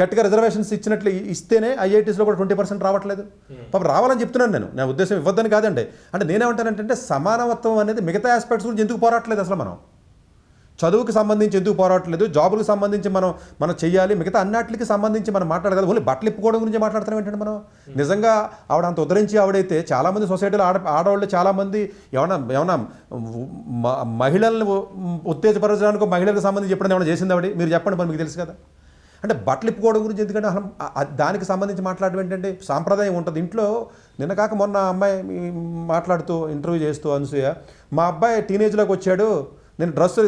గట్టిగా రిజర్వేషన్స్ ఇచ్చినట్లు ఇస్తేనే ఐఐటీస్లో కూడా ట్వంటీ పర్సెంట్ రావట్లేదు. పాప రావాలని చెప్తున్నాను నేను. నా ఉద్దేశం ఇవ్వద్దని కాదండి. అంటే నేనేమంటానంటే సమానత్వం అనేది మిగతా ఆస్పెక్ట్స్ గురించి ఎందుకు పోరాటలేదు అసలు మనం? చదువుకి సంబంధించి ఎందుకు పోరాటలేదు? జాబులకు సంబంధించి మనం మనం చెయ్యాలి. మిగతా అన్నిటికి సంబంధించి మనం మాట్లాడగలం. ఓన్లీ బట్టలు ఇప్పుకోవడం గురించి మాట్లాడుతున్నాం ఏంటంటే మనం? నిజంగా ఆవిడ అంత ఉద్ధరించి ఆవిడైతే చాలామంది సొసైటీలో ఆడ ఆడవాళ్ళు చాలామంది ఏమన్నా ఏమన్నా మహిళలను ఉత్తేజపరచడానికి మహిళలకు సంబంధించి ఎప్పుడైనా ఏమైనా చేసింది ఆవిడ? మీరు చెప్పండి మరి మీకు తెలుసు కదా. అంటే బట్టలు ఇప్పుకోవడం గురించి ఎందుకంటే అసలు దానికి సంబంధించి మాట్లాడడం ఏంటంటే సాంప్రదాయం ఉంటుంది. ఇంట్లో నిన్న కాక మొన్న అమ్మాయి మాట్లాడుతూ ఇంటర్వ్యూ చేస్తూ అనసూయ మా అబ్బాయి టీనేజ్లోకి వచ్చాడు నేను డ్రెస్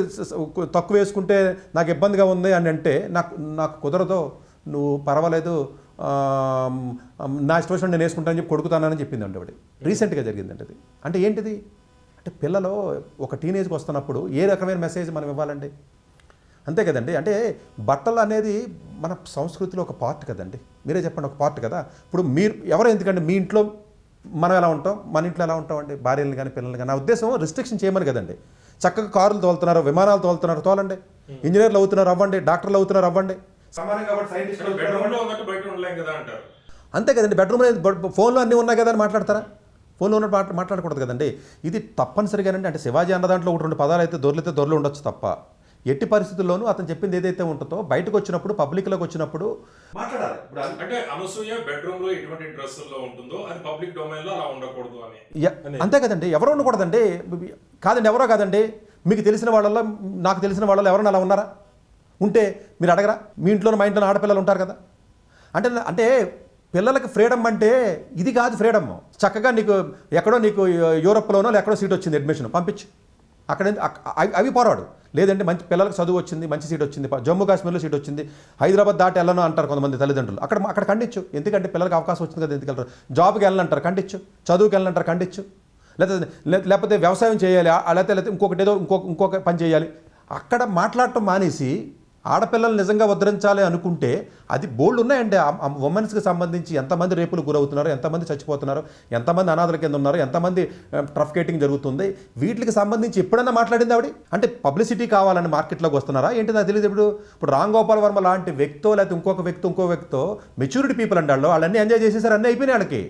తక్కువ వేసుకుంటే నాకు ఇబ్బందిగా ఉంది అని అంటే నాకు నాకు కుదరదు నువ్వు పర్వాలేదు నా ఇష్టం నేను వేసుకుంటానని చెప్పి కొడుకుతానని చెప్పింది అంటే ఒకటి రీసెంట్గా జరిగిందండి అది. అంటే ఏంటిది? అంటే పిల్లలు ఒక టీనేజ్కి వస్తున్నప్పుడు ఏ రకమైన మెసేజ్ మనం ఇవ్వాలండి? అంతే కదండి. అంటే బట్టలు అనేది మన సంస్కృతిలో ఒక పార్ట్ కదండి. మీరే చెప్పండి ఒక పార్ట్ కదా? ఇప్పుడు మీరు ఎవరు ఎందుకంటే మీ ఇంట్లో మనం ఎలా ఉంటాం మన ఇంట్లో ఎలా ఉంటామండి భార్యలను కానీ పిల్లల్ని కానీ నా ఉద్దేశం రిస్ట్రిక్షన్ చేయమని కదండి. చక్కగా కారులు తోలుతున్నారు విమానాలు తోలుతున్నారు తోలండి. ఇంజనీర్లు అవుతున్నారు అవ్వండి. డాక్టర్లు అవుతున్నారు అవ్వండి. అంతే కదండి. బెడ్రూమ్ ఫోన్లో అన్నీ ఉన్నాయి కదా అని మాట్లాడతారా? ఫోన్లో మాట్లా మాట్లాడకూడదు కదండి. ఇది తప్పనిసరిగానండి. అంటే శివాజీ అన్న దాంట్లో ఒకటి రెండు పదాలు అయితే దొర్లితే దొరలు ఉండొచ్చు తప్ప. ఎట్టి పరిస్థితుల్లోనూ అతను చెప్పింది ఏదైతే ఉంటుందో బయటకు వచ్చినప్పుడు పబ్లిక్లోకి వచ్చినప్పుడు మాట్లాడాలి. అంటే అనసూయ బెడ్రూమ్లో ఎటువంటి డ్రెస్సుల్లో ఉంటుందో అది పబ్లిక్ డొమైన్లో అలా ఉండకూడదు అని. అంతే కదండి. ఎవరు ఉండకూడదండి? కాదండి ఎవరో కాదండి. మీకు తెలిసిన వాళ్ళలో నాకు తెలిసిన వాళ్ళలో ఎవరైనా అలా ఉన్నారా? ఉంటే మీరు అడగరా? మీ ఇంట్లో మా ఇంట్లో ఆడపిల్లలు ఉంటారు కదా. అంటే అంటే పిల్లలకి ఫ్రీడమ్ అంటే ఇది కాదు ఫ్రీడమ్. చక్కగా నీకు ఎక్కడో నీకు యూరోప్లోనో ఎక్కడో సీట్ వచ్చింది అడ్మిషన్ పంపించు. అక్కడ అక్- అవి- అవి పోరాడు. లేదంటే మంచి పిల్లలకు చదువు వచ్చింది మంచి సీట్ వచ్చింది జమ్మూ కాశ్మీర్లో సీట్ వచ్చింది హైదరాబాద్ దాటి వెళ్ళను అంటారు కొంతమంది తల్లిదండ్రులు. అక్కడ అక్కడ ఖండించు. ఎందుకంటే పిల్లలకు అవకాశం వచ్చింది కదా ఎందుకు వెళ్ళరు? జాబ్కి వెళ్ళనంటారు ఖండించు. చదువుకి వెళ్ళనంటారు ఖండించు. లేకపోతే లేకపోతే వ్యవసాయం చేయాలి లేకపోతే లేకపోతే ఇంకొకటి ఏదో ఇంకొక ఇంకొక పని చేయాలి. అక్కడ మాట్లాడటం మానేసి ఆడపిల్లలు నిజంగా ఉద్ధరించాలి అనుకుంటే అది బోల్డ్ ఉన్నాయండి. ఉమెన్స్కి సంబంధించి ఎంతమంది రేపులు గురవుతున్నారు ఎంతమంది చచ్చిపోతున్నారు ఎంతమంది అనాథల కింద ఉన్నారు ఎంతమంది ట్రఫ్కేటింగ్ జరుగుతుంది. వీటికి సంబంధించి ఎప్పుడైనా మాట్లాడింది ఆవిడ? అంటే పబ్లిసిటీ కావాలని మార్కెట్లోకి వస్తున్నారా? ఏంటి నాకు తెలియదు ఇప్పుడు. ఇప్పుడు రామ్ గోపాల్ వర్మ లాంటి వ్యక్తో లేకపోతే ఇంకొక వ్యక్తి ఇంకో వ్యక్తో మెచ్యూరిటీ పీపుల్ అండి వాళ్ళు. వాళ్ళన్నీ ఎంజాయ్ చేసేసారు అన్నీ అయిపోయినాయి వాళ్ళకి.